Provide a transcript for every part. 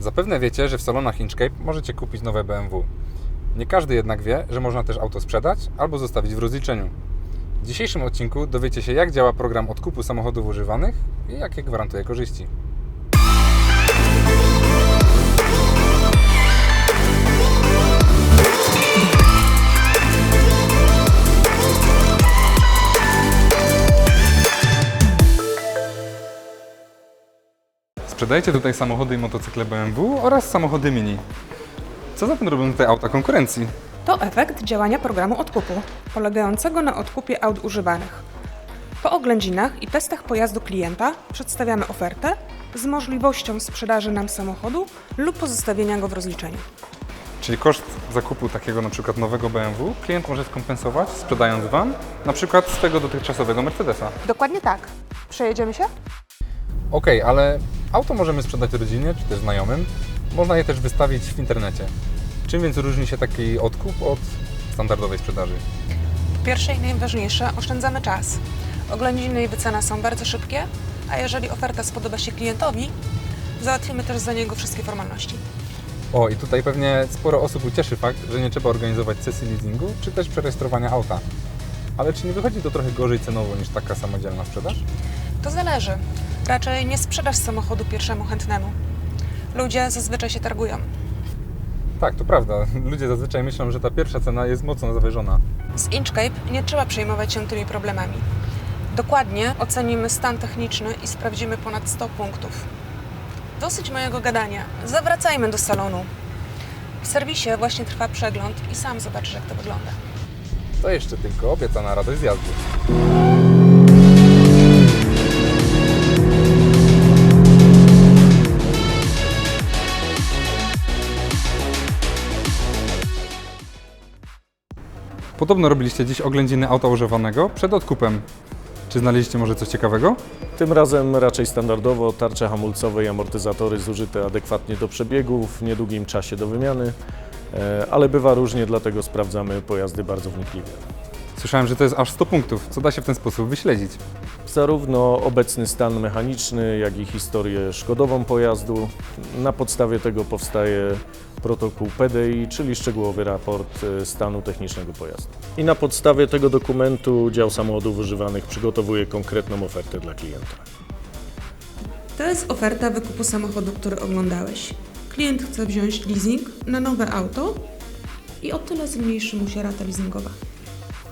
Zapewne wiecie, że w salonach Inchcape możecie kupić nowe BMW. Nie każdy jednak wie, że można też auto sprzedać albo zostawić w rozliczeniu. W dzisiejszym odcinku dowiecie się, jak działa program odkupu samochodów używanych i jakie gwarantuje korzyści. Sprzedajecie tutaj samochody i motocykle BMW oraz samochody mini. Co zatem robią tutaj auta konkurencji? To efekt działania programu odkupu, polegającego na odkupie aut używanych. Po oględzinach i testach pojazdu klienta przedstawiamy ofertę z możliwością sprzedaży nam samochodu lub pozostawienia go w rozliczeniu. Czyli koszt zakupu takiego na przykład nowego BMW klient może skompensować sprzedając Wam na przykład z tego dotychczasowego Mercedesa. Dokładnie tak. Przejedziemy się? Okej, ale auto możemy sprzedać rodzinie czy też znajomym. Można je też wystawić w internecie. Czym więc różni się taki odkup od standardowej sprzedaży? Pierwsze i najważniejsze, oszczędzamy czas. Oględziny i wycena są bardzo szybkie, a jeżeli oferta spodoba się klientowi, załatwimy też za niego wszystkie formalności. O, i tutaj pewnie sporo osób ucieszy fakt, że nie trzeba organizować sesji leasingu czy też przerejestrowania auta. Ale czy nie wychodzi to trochę gorzej cenowo niż taka samodzielna sprzedaż? To zależy. Raczej nie sprzedasz samochodu pierwszemu chętnemu. Ludzie zazwyczaj się targują. Tak, to prawda. Ludzie zazwyczaj myślą, że ta pierwsza cena jest mocno zawyżona. Z Inchcape nie trzeba przejmować się tymi problemami. Dokładnie ocenimy stan techniczny i sprawdzimy ponad 100 punktów. Dosyć mojego gadania. Zawracajmy do salonu. W serwisie właśnie trwa przegląd i sam zobaczysz, jak to wygląda. To jeszcze tylko obiecana radość z Podobno robiliście dziś oględziny auta używanego przed odkupem. Czy znaleźliście może coś ciekawego? Tym razem raczej standardowo tarcze hamulcowe i amortyzatory zużyte adekwatnie do przebiegu w niedługim czasie do wymiany, e, ale bywa różnie, dlatego sprawdzamy pojazdy bardzo wnikliwie. Słyszałem, że to jest aż 100 punktów. Co da się w ten sposób wyśledzić? Zarówno obecny stan mechaniczny, jak i historię szkodową pojazdu. Na podstawie tego powstaje protokół PDI, czyli szczegółowy raport e, stanu technicznego pojazdu. I na podstawie tego dokumentu dział samochodów używanych przygotowuje konkretną ofertę dla klienta. To jest oferta wykupu samochodu, który oglądałeś. Klient chce wziąć leasing na nowe auto i o tyle zmniejszy mu się rata leasingowa.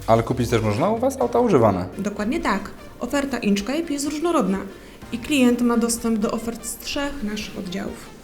Ale kupić też można u Was auta używane. Dokładnie tak. Oferta Inchcape jest różnorodna i klient ma dostęp do ofert z trzech naszych oddziałów.